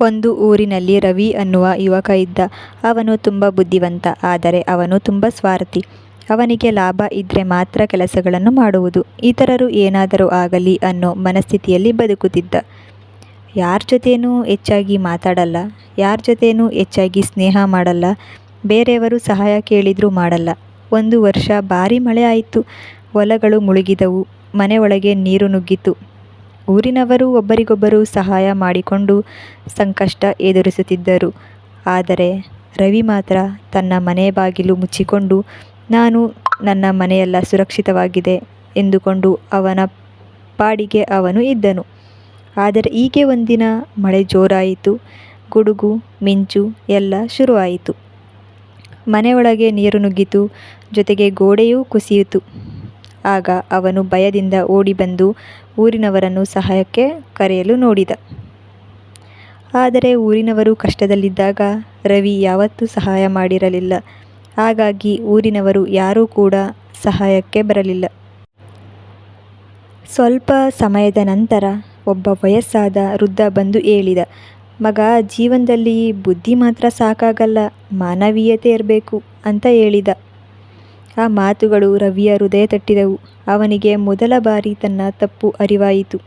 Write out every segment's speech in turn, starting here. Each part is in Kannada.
ಒಂದು ಊರಿನಲ್ಲಿ ರವಿ ಅನ್ನುವ ಯುವಕ ಇದ್ದ. ಅವನು ತುಂಬ ಬುದ್ಧಿವಂತ. ಆದರೆ ಅವನು ತುಂಬ ಸ್ವಾರ್ಥಿ. ಅವನಿಗೆ ಲಾಭ ಇದ್ರೆ ಮಾತ್ರ ಕೆಲಸಗಳನ್ನು ಮಾಡುವುದು. ಇತರರು ಏನಾದರೂ ಆಗಲಿ ಅನ್ನೋ ಮನಸ್ಥಿತಿಯಲ್ಲಿ ಬದುಕುತ್ತಿದ್ದ. ಯಾರ್ ಜೊತೆನೂ ಹೆಚ್ಚಾಗಿ ಮಾತಾಡಲ್ಲ. ಯಾರ್ ಜೊತೆನೂ ಹೆಚ್ಚಾಗಿ ಸ್ನೇಹ ಮಾಡಲ್ಲ. ಬೇರೆಯವರು ಸಹಾಯ ಕೇಳಿದರೂ ಮಾಡಲ್ಲ. ಒಂದು ವರ್ಷ ಭಾರೀ ಮಳೆ ಆಯಿತು ಹೊಲಗಳು ಮುಳುಗಿದವು. ಮನೆ ಒಳಗೆ ನೀರು ನುಗ್ಗಿತು. ಊರಿನವರು ಒಬ್ಬರಿಗೊಬ್ಬರು ಸಹಾಯ ಮಾಡಿಕೊಂಡು ಸಂಕಷ್ಟ ಎದುರಿಸುತ್ತಿದ್ದರು. ಆದರೆ ರವಿ ಮಾತ್ರ ತನ್ನ ಮನೆ ಬಾಗಿಲು ಮುಚ್ಚಿಕೊಂಡು ನಾನು ನನ್ನ ಮನೆಯೆಲ್ಲ ಸುರಕ್ಷಿತವಾಗಿದೆ ಎಂದುಕೊಂಡು ಅವನ ಪಾಡಿಗೆ ಅವನು ಇದ್ದನು. ಆದರೆ ಹೀಗೆ ಒಂದಿನ ಮಳೆ ಜೋರಾಯಿತು. ಗುಡುಗು, ಮಿಂಚು ಎಲ್ಲ ಶುರುವಾಯಿತು. ಮನೆಯೊಳಗೆ ನೀರು ನುಗ್ಗಿತು. ಜೊತೆಗೆ ಗೋಡೆಯೂ ಕುಸಿಯಿತು. ಆಗ ಅವನು ಭಯದಿಂದ ಓಡಿಬಂದು ಊರಿನವರನ್ನು ಸಹಾಯಕ್ಕೆ ಕರೆಯಲು ನೋಡಿದ. ಆದರೆ ಊರಿನವರು ಕಷ್ಟದಲ್ಲಿದ್ದಾಗ ರವಿ ಯಾವತ್ತೂ ಸಹಾಯ ಮಾಡಿರಲಿಲ್ಲ. ಹಾಗಾಗಿ ಊರಿನವರು ಯಾರೂ ಕೂಡ ಸಹಾಯಕ್ಕೆ ಬರಲಿಲ್ಲ. ಸ್ವಲ್ಪ ಸಮಯದ ನಂತರ ಒಬ್ಬ ವಯಸ್ಸಾದ ವೃದ್ಧ ಬಂದು ಹೇಳಿದ, ಮಗ, ಜೀವನದಲ್ಲಿ ಬುದ್ಧಿ ಮಾತ್ರ ಸಾಕಾಗಲ್ಲ, ಮಾನವೀಯತೆ ಇರಬೇಕು, ಅಂತ ಹೇಳಿದ. ಆ ಮಾತುಗಳು ರವಿಯ ಹೃದಯ ತಟ್ಟಿದವು. ಅವನಿಗೆ ಮೊದಲ ಬಾರಿ ತನ್ನ ತಪ್ಪು ಅರಿವಾಯಿತು.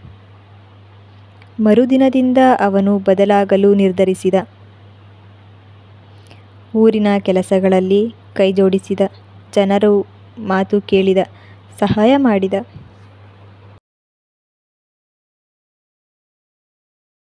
ಮರುದಿನದಿಂದ ಅವನು ಬದಲಾಗಲು ನಿರ್ಧರಿಸಿದ. ಊರಿನ ಕೆಲಸಗಳಲ್ಲಿ ಕೈಜೋಡಿಸಿದ. ಜನರು ಮಾತು ಕೇಳಿದ. ಸಹಾಯ ಮಾಡಿದ.